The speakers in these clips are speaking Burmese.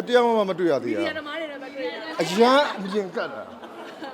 သက်တရားမှမတွေ့ရသေးဒီတာရသမားတွေလည်းမတွေ့ရဘူးအရန်အမြင်ကတ်တာ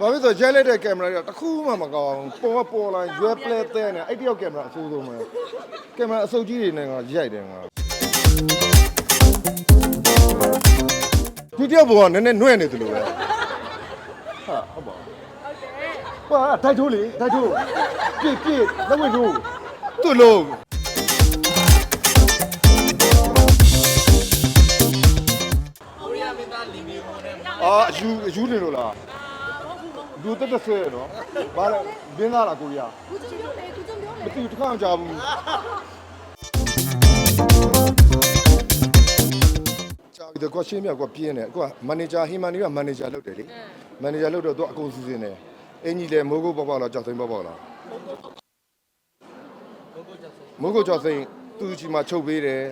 ဘာဖြစ်လို့ဆိုရိုက်လိုက်တဲ့ကင်မရာကတစ်ခုမှမကောင်းဘူးပေါ်ကပေါ်လာရွယ်ပလဲတဲ့နဲ့အဲ့တယောက်ကင်မရာအဆိုးဆုံးပဲကင်မရာအစုပ်ကြီးတွေနဲ့ငါရိုက်တယ်ငါဒီတယောက်ဘောကနည်းနည်းနှွဲ့နေတယ်လို့ပဲဟာဟုတ်ပါဟုတ်တယ်ဟာတိုက်ထိုးလေတိုက်ထိုးပြစ်ပြစ်လက်ဝဲထိုးသူ့လုံး အာအယူအယူနေလို့လားလူတက်တက်ဆွဲရနော်ဘာလဲဘင်းသားလားကိုရီးယားခုကျုံပြောလေခုကျုံပြောမလေသိဘူးတစ်ခါမှကြားဘူးကြာပြီတော့ကိုရှင်းမြတ်ကိုပြင်းတယ်ကိုကမန်နေဂျာဟီမန်နီကမန်နေဂျာလုပ်တယ်လေမန်နေဂျာလုပ်တော့သူအကုန်စီစဉ်တယ်အင်ကြီးလည်းမိုးကုတ်ပေါက်ပေါက်လားကြောက်သိမ်းပေါက်ပေါက်လားမိုးကုတ်ကြောက်သိမ်းသူ့ချီမှာချုပ်ပေးတယ်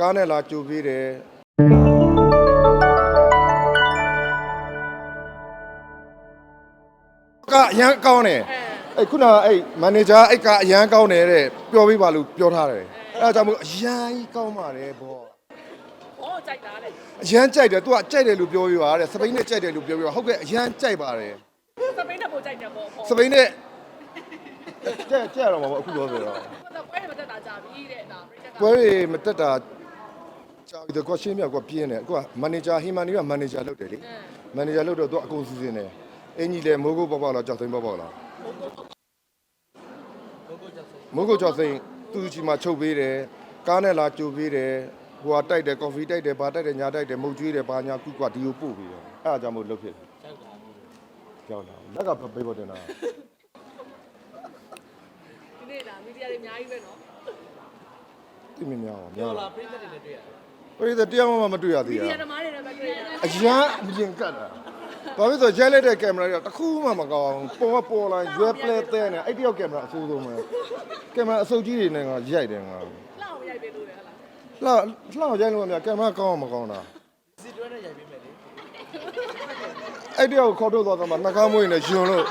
ကားနဲ့လာကြိုပေးတယ် အရန်ကောင်းတယ်အဲ့ခုနကအဲ့မန်နေဂျာအဲ့ကအရန်ကောင်းတယ်တဲ့ပြောပေးပါလို့ပြောထားတယ်အဲ့ဒါကြောင့်မို့အရန်ကြီးကောင်းပါတယ်ဗောဘောကြိုက်တာလေအရန်ကြိုက်တယ် तू ကကြိုက်တယ်လို့ပြောပြပါတဲ့စပိန်နဲ့ကြိုက်တယ်လို့ပြောပြပါဟုတ်ကဲ့အရန်ကြိုက်ပါတယ်စပိန်နဲ့ပိုကြိုက်တယ်ပေါ့ဘောစပိန်နဲ့ကြက်ကြက်တော့မှာပေါ့အခုပြောပြတော့တော့ပွဲမတက်တာကြာပြီတဲ့ဒါပရိသတ်ကပွဲတွေမတက်တာကြာပြီတော့ကိုရှင်းမြတ်ကိုပြင်းတယ်ကိုကမန်နေဂျာဟီမန်နီကမန်နေဂျာလုပ်တယ်လေမန်နေဂျာလုပ်တော့သူအကုန်စီစဉ်တယ် အင်ကြီးလည်းမိုးကုတ်ပေါက်ပေါက်လားကြောက်သိမ်းပေါက်ပေါက်လားမိုးကုတ်ကြောက်သိမ်းသူ့ချီမှာချုပ်ပေးတယ်ကားနဲ့လာကြိုပေးတယ်ဟိုကတိုက်တယ်ကော်ဖီတိုက်တယ်ဘာတိုက်တယ်ညာတိုက်တယ်မုတ်ကျွေးတယ်ဘာညာကုကွာဒီကိုပို့ပြီးတော့အဲ့ဒါကြောင့်မို့လုပ်ဖြစ်တယ်ကြောက်တာလက်ကဘေးပေါ်တင်တာဒီနေ့ဒါမီဒီယာတွေအများကြီးပဲနော်တိမများအောင်များလာလားပြိတ္တတွေနဲ့တွေ့ရတယ်ပရိသတ်တရားမှမတွေ့ရဒီသေးရတာသမားတွေလည်းမတွေ့ရဘူးအရန်အမြင်ကတ်တာ ဘာဖြစ်လို့ဆိုရိုက်လိုက်တဲ့ကင်မရာကတစ်ခုမှမကောင်းပေါ်ကပေါ်လာရွယ်ပလဲတဲ့နဲ့အဲ့တယောက်ကင်မရာအဆိုးဆုံးပဲကင်မရာအစုပ်ကြီးတွေနဲ့ငါရိုက်တယ်ငါလှအောင်ရိုက်ပေးလို့ရဟလားလှလှရိုက်လို့မများကင်မရာကောင်းအောင်မကောင်းတာစီတွဲနဲ့ရိုက်ပေးမယ်လေအဲ့တယောက်ခေါ်ထုတ်သွားတော့မှနှကားမွေးနဲ့ယွန်လို့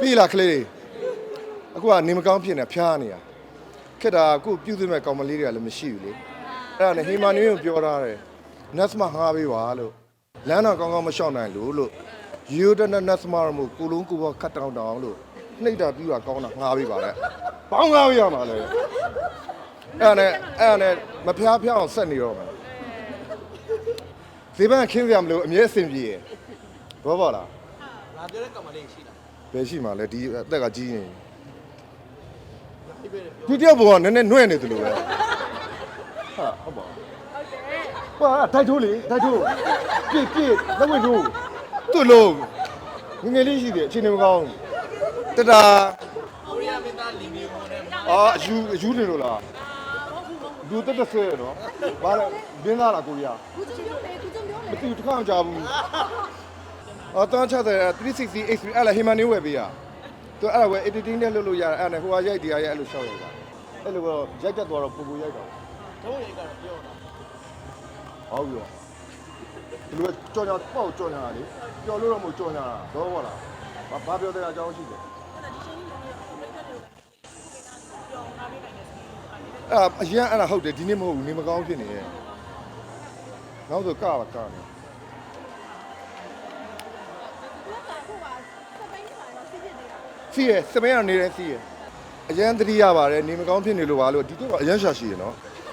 ပြီလားကလေးအခုကနေမကောင်းဖြစ်နေဖျားနေရခက်တာအခုပြုစုမဲ့ကောင်မလေးတွေကလည်းမရှိဘူးလေအဲ့ဒါနဲ့ဟီမာနီကိုပြောထားတယ် နတ်စမငှားပေးပါလို့လမ်းတော့ကောင်းကောင်းမလျှောက်နိုင်လို့လို့ယူဒနနတ်စမရမို့ကိုလုံးကိုဘခတ်တောင်းတောင်းလို့နှိပ်တာပြီးတာကောင်းတာငှားပေးပါလေဘောင်းငှားပေးရမှာလေအဲ့ဒါနဲ့အဲ့ဒါနဲ့မဖျားဖျားအောင်ဆက်နေတော့မယ်ဈေးပန်းခင်းစရာမလိုအမြဲအဆင်ပြေရယ်ဘောပါလားလာပြောတဲ့ကောင်မလေးရှိတာဘယ်ရှိမှလဲဒီအသက်ကကြီးနေပြိပေးတယ်ပြောဒီတယောက်ဘောကနည်းနည်းနှွဲ့နေတယ်လို့ပဲဟာဟုတ်ပါဟုတ်တယ် ဟာတိုက်ထိုးလေတိုက်ထိုးပြစ်ပြစ်လက်ဝဲထိုးသူ့လုံးငငယ်လေးရှိတယ်အချိန်နေမကောင်းတတာကိုရီးယားမင်းသားလီမီယိုနဲ့အာအယူအယူနေလို့လားလူတက်တက်ဆွဲရနော်ဘာလဲဘင်းသားလားကိုရီးယားခုကျုံပြောလေခုကျုံပြောမလေသိဘူးတစ်ခါမှကြားဘူးအော်တန်းချတဲ့360 HP အဲ့လားဟီမန်နေဝယ်ပေးရသူအဲ့ဒါဝယ် editing နဲ့လုပ်လို့ရတယ်အဲ့ဒါနဲ့ဟိုဟာရိုက်ဒီဟာရိုက်အဲ့လိုရှောက်ရတာအဲ့လိုတော့ရိုက်တက်သွားတော့ပူပူရိုက်တော့တော့ရိုက်ကတော့ပြောတာ ဟုတ်ပြီဒီလိုကြော်ညာပေါ့ကြော်ညာလေကြော်လို့တော့မကြော်ညာတော့ဟုတ်လားဘာဘာပြောတဲ့အကြောင်းရှိတယ်အဲ့အရင်အဲ့ဒါဟုတ်တယ်ဒီနေ့မဟုတ်ဘူးနေမကောင်းဖြစ်နေရဲ့နောက်ဆိုကပါကနေစီးရစပင်းကနေတယ်စီးရအရန်သတိရပါတယ်နေမကောင်းဖြစ်နေလို့ပါလို့ဒီတော့အရန်ရှာရှိရနော်